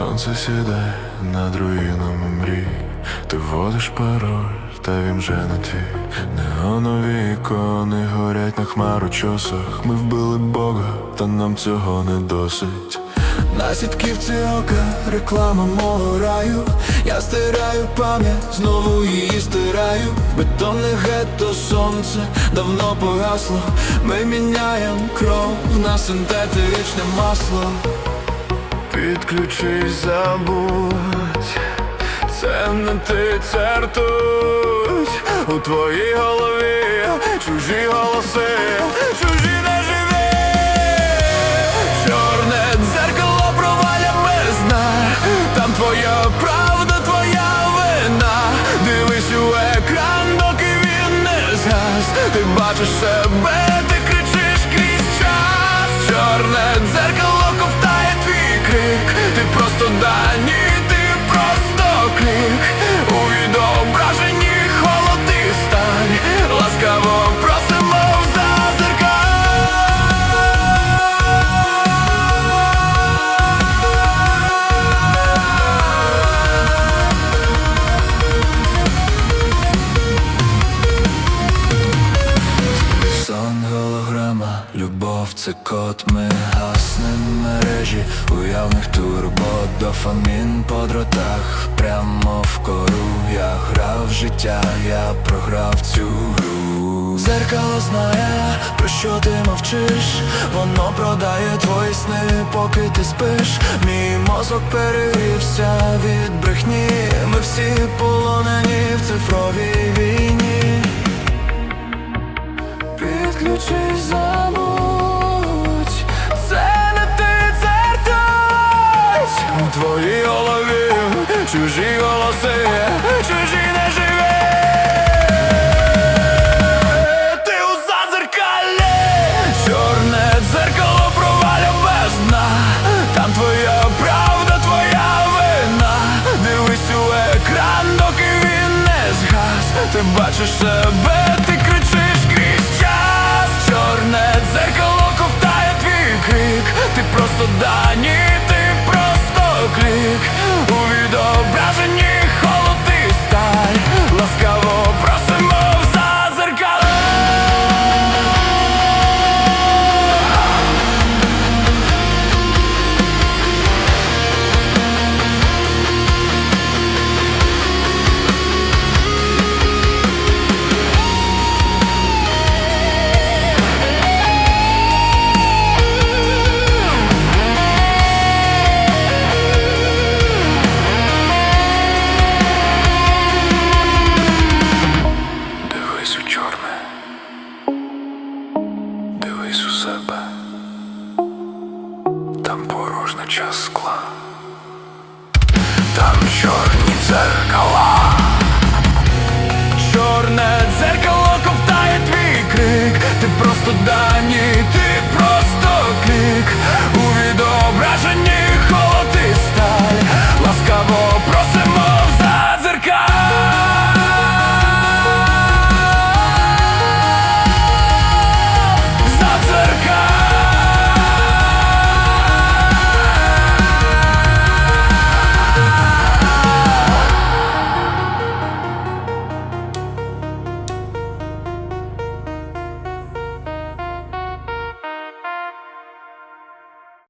Сонце сідає над руїнами мрій, ти вводиш пароль, та він вже не твій. Неонові ікони горять на хмарочосах. Ми вбили Бога, та нам цього не досить. На сітківці ока реклама мого раю. Я стираю пам'ять, знову її стираю. В бетонне гетто сонце давно погасло. Ми міняємо кров на синтетичне масло. Підключись, забудь, це не ти, це ртуть. У твоїй голові чужі голоси, чужі неживі Чорне дзеркало проваля бездна. Там твоя правда, твоя вина. Дивись у екран, доки він не згас. Ти бачиш себе, любов це код, ми гаснем мережі. Уявних турбот, дофамін по дротах, прямо в кору. Я грав життя, я програв цю гру. Зеркало знає, про що ти мовчиш, воно продає твої сни, поки ти спиш. Мій мозок перегрівся від брехні, ми всі полонені в цифровій чужі голоси, чужі не живі. Ти у зазеркалі. Чорне дзеркало проваля бездна Там твоя правда, твоя вина. Дивись у екран, доки він не згас. Ти бачиш себе, Дивись у чорне, дивись у себе, там порожна час скла, там чорні дзеркала. Чорне дзеркало ковтає твій крик, ти просто дані, ти